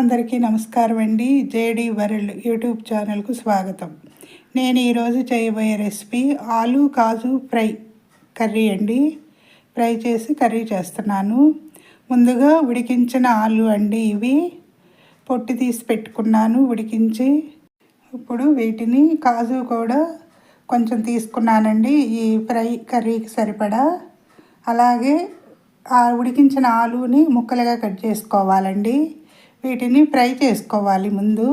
అందరికీ నమస్కారం అండి. జేడి వరల్డ్ యూట్యూబ్ ఛానల్కు స్వాగతం. నేను ఈరోజు చేయబోయే recipe aloo kaju fry curry అండి. ఫ్రై చేసి కర్రీ చేస్తున్నాను. ముందుగా ఉడికించిన ఆలు అండి ఇవి. పొట్టి తీసి పెట్టుకున్నాను ఉడికించి. ఇప్పుడు వీటిని కాజు కూడా కొంచెం తీసుకున్నానండి. ఈ ఫ్రై కర్రీకి సరిపడా. అలాగే ఆ ఉడికించిన ఆలుని ముక్కలుగా కట్ చేసుకోవాలండి. వీటిని ఫ్రై చేసుకోవాలి ముందు.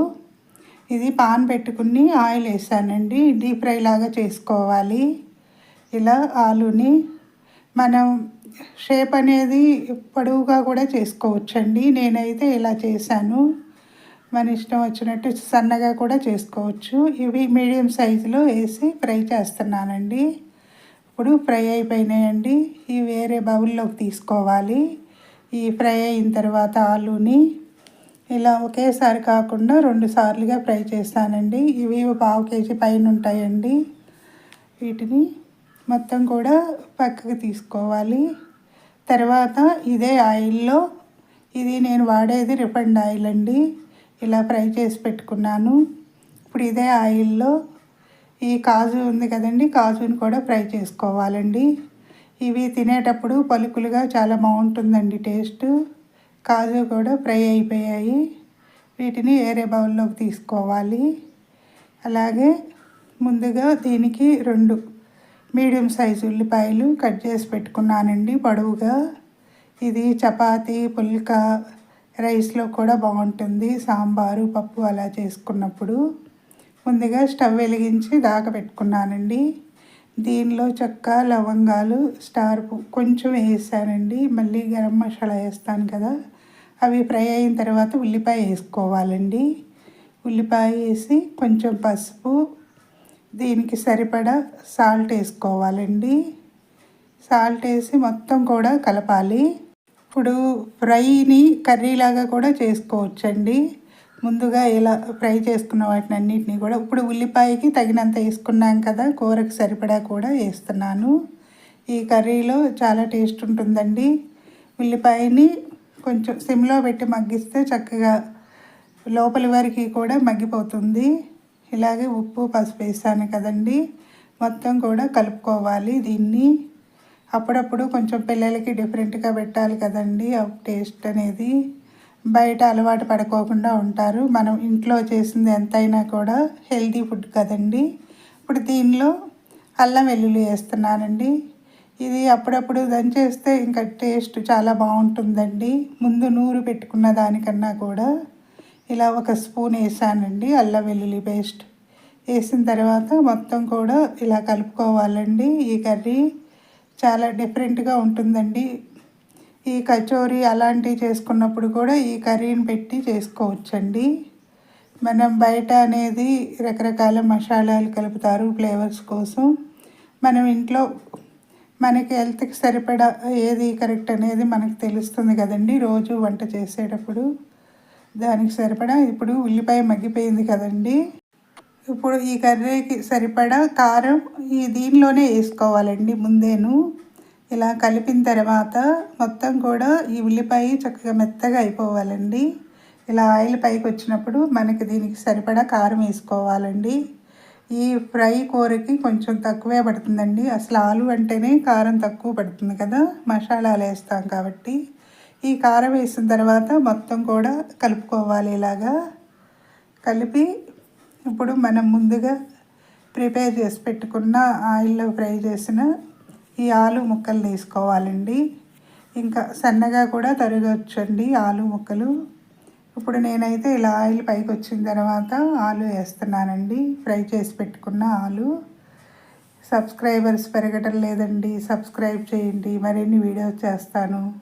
ఇది పాన్ పెట్టుకుని ఆయిల్ వేసానండి. డీప్ ఫ్రై లాగా చేసుకోవాలి. ఇలా ఆలుని మనం షేప్ అనేది పొడవుగా కూడా చేసుకోవచ్చండి. నేనైతే ఇలా చేశాను. మన ఇష్టం వచ్చినట్టు సన్నగా కూడా చేసుకోవచ్చు. ఇవి మీడియం సైజులో వేసి ఫ్రై చేస్తున్నానండి. ఇప్పుడు ఫ్రై అయిపోయినాయండి. ఇవి వేరే బౌల్లోకి తీసుకోవాలి. ఈ ఫ్రై అయిన తర్వాత ఆలుని ఇలా ఒకేసారి కాకుండా రెండు సార్లుగా ఫ్రై చేస్తానండి. ఇవి పావు కేజీ పైన ఉంటాయండి. వీటిని మొత్తం కూడా పక్కకు తీసుకోవాలి. తర్వాత ఇదే ఆయిల్లో ఇది నేను వాడేది రిఫండ్ ఆయిల్ అండి. ఇలా ఫ్రై చేసి పెట్టుకున్నాను. ఇప్పుడు ఇదే ఆయిల్లో ఈ కాజు ఉంది కదండి కాజుని కూడా ఫ్రై చేసుకోవాలండి. ఇవి తినేటప్పుడు పలుకులుగా చాలా బాగుంటుందండి టేస్ట్. కాజు కూడా ఫ్రై అయిపోయాయి. వీటిని వేరే బౌల్లోకి తీసుకోవాలి. అలాగే ముందుగా దీనికి రెండు మీడియం సైజు ఉల్లిపాయలు కట్ చేసి పెట్టుకున్నానండి పొడవుగా. ఇది చపాతి పుల్కా రైస్లో కూడా బాగుంటుంది. సాంబారు పప్పు అలా చేసుకున్నప్పుడు. ముందుగా స్టవ్ వెలిగించి దాకా పెట్టుకున్నానండి. దీనిలో చెక్క లవంగాలు స్టార్ కొంచెం వేసానండి. మళ్ళీ గరం మసాలా వేస్తాను కదా. అవి ఫ్రై అయిన తర్వాత ఉల్లిపాయ వేసుకోవాలండి. ఉల్లిపాయ వేసి కొంచెం పసుపు దీనికి సరిపడా సాల్ట్ వేసుకోవాలండి. సాల్ట్ వేసి మొత్తం కూడా కలపాలి. ఇప్పుడు ఫ్రైని కర్రీలాగా కూడా చేసుకోవచ్చండి. ముందుగా ఇలా ఫ్రై చేసుకున్న వాటిని అన్నిటినీ కూడా ఇప్పుడు ఉల్లిపాయకి తగినంత వేసుకున్నాం కదా కూరకు సరిపడా కూడా వేస్తున్నాను. ఈ కర్రీలో చాలా టేస్ట్ ఉంటుందండి. ఉల్లిపాయని కొంచెం సిమ్లో పెట్టి మగ్గిస్తే చక్కగా లోపలి వరకు కూడా మగ్గిపోతుంది. ఇలాగే ఉప్పు పసుపు వేసాను కదండి. మొత్తం కూడా కలుపుకోవాలి దీన్ని. అప్పుడప్పుడు కొంచెం పిల్లలకి డిఫరెంట్గా పెట్టాలి కదండి టేస్ట్ అనేది. బయట అలవాటు పడుకోకుండా ఉంటారు. మనం ఇంట్లో చేసింది ఎంతైనా కూడా హెల్తీ ఫుడ్ కదండి. ఇప్పుడు దీనిలో అల్లం వెల్లుల్లి వేస్తున్నానండి. ఇది అప్పుడప్పుడు దంచేస్తే ఇంకా టేస్ట్ చాలా బాగుంటుందండి. ముందు నూరు పెట్టుకున్న దానికన్నా కూడా ఇలా ఒక స్పూన్ వేసానండి అల్లం వెల్లుల్లి పేస్ట్. వేసిన తర్వాత మొత్తం కూడా ఇలా కలుపుకోవాలండి. ఈ కర్రీ చాలా డిఫరెంట్గా ఉంటుందండి. ఈ కచోరీ అలాంటివి చేసుకున్నప్పుడు కూడా ఈ కర్రీని పెట్టి చేసుకోవచ్చండి. మనం బయట అనేది రకరకాల మసాలాలు కలుపుతారు ఫ్లేవర్స్ కోసం. మనం ఇంట్లో మనకి హెల్త్కి సరిపడా ఏది కరెక్ట్ అనేది మనకు తెలుస్తుంది కదండి రోజు వంట చేసేటప్పుడు. దానికి సరిపడా ఇప్పుడు ఉల్లిపాయ మగ్గిపోయింది కదండి. ఇప్పుడు ఈ కర్రీకి సరిపడా కారం ఈ దీనిలోనే వేసుకోవాలండి ముందేను. ఇలా కలిపిన తర్వాత మొత్తం కూడా ఈ ఉల్లిపాయ చక్కగా మెత్తగా అయిపోవాలండి. ఇలా ఆయిల్ పైకి వచ్చినప్పుడు మనకి దీనికి సరిపడా కారం వేసుకోవాలండి. ఈ ఫ్రై కూరకి కొంచెం తక్కువే పడుతుందండి. అసలు ఆలు అంటేనే కారం తక్కువ పడుతుంది కదా. మసాలాలు వేస్తాం కాబట్టి. ఈ కారం వేసిన తర్వాత మొత్తం కూడా కలుపుకోవాలి ఇలాగా. కలిపి ఇప్పుడు మనం ముందుగా ప్రిపేర్ చేసి పెట్టుకున్న ఆయిల్లో ఫ్రై చేసిన ఈ ఆలు ముక్కలు తీసుకోవాలండి. ఇంకా సన్నగా కూడా తరగవచ్చండి ఆలు ముక్కలు. ఇప్పుడు నేనైతే ఇలా ఆయిల్ పైకి వచ్చిన తర్వాత ఆలు వేస్తున్నానండి. ఫ్రై చేసి పెట్టుకున్న ఆలు. సబ్స్క్రైబర్స్ పెరగటం లేదండి. సబ్స్క్రైబ్ చేయండి. మరిన్ని వీడియోస్ చేస్తాను.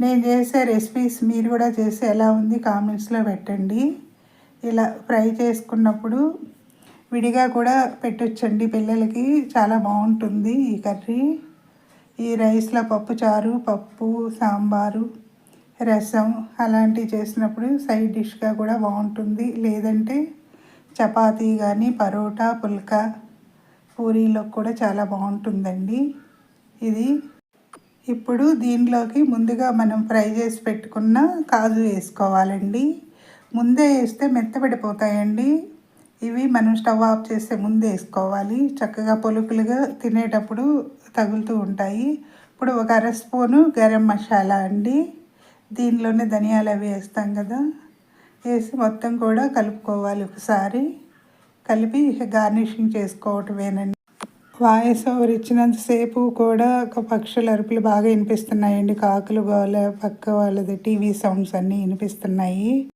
నేను చేసే రెసిపీస్ మీరు కూడా చేసి ఎలా ఉంది కామెంట్స్లో పెట్టండి. ఇలా ఫ్రై చేసుకున్నప్పుడు విడిగా కూడా పెట్టొచ్చండి. పిల్లలకి చాలా బాగుంటుంది ఈ కర్రీ. ఈ రైస్లో పప్పు చారు పప్పు సాంబారు. రసం అలాంటివి చేసినప్పుడు సైడ్ డిష్గా కూడా బాగుంటుంది. లేదంటే చపాతీ కానీ పరోటా పుల్కా పూరీలో కూడా చాలా బాగుంటుందండి. ఇది ఇప్పుడు దీనిలోకి ముందుగా మనం ఫ్రై చేసి పెట్టుకున్న కాజు వేసుకోవాలండి. ముందే వేస్తే మెత్తబడిపోతాయండి. ఇవి మనం స్టవ్ ఆఫ్ చేస్తే ముందే వేసుకోవాలి. చక్కగా పొలుకులుగా తినేటప్పుడు తగులుతూ ఉంటాయి. ఇప్పుడు ఒక అర స్పూను గరం మసాలా అండి. దీనిలోనే ధనియాలు అవి వేస్తాం కదా. వేసి మొత్తం కూడా కలుపుకోవాలి ఒకసారి. కలిపి గార్నిషింగ్ చేసుకోవటమేనండి. వాయిస్ ఓవర్ ఇచ్చినంతసేపు కూడా ఒక పక్షుల అరుపులు బాగా వినిపిస్తున్నాయండి. కాకులు గోల పక్క వాళ్ళది టీవీ సౌండ్స్ అన్నీ వినిపిస్తున్నాయి.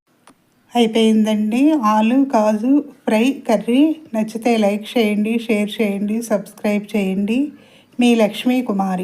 అయిపోయిందండి. Aloo kaju fry curry. నచ్చితే లైక్ చేయండి షేర్ చేయండి సబ్స్క్రైబ్ చేయండి. మీ లక్ష్మీ కుమారి.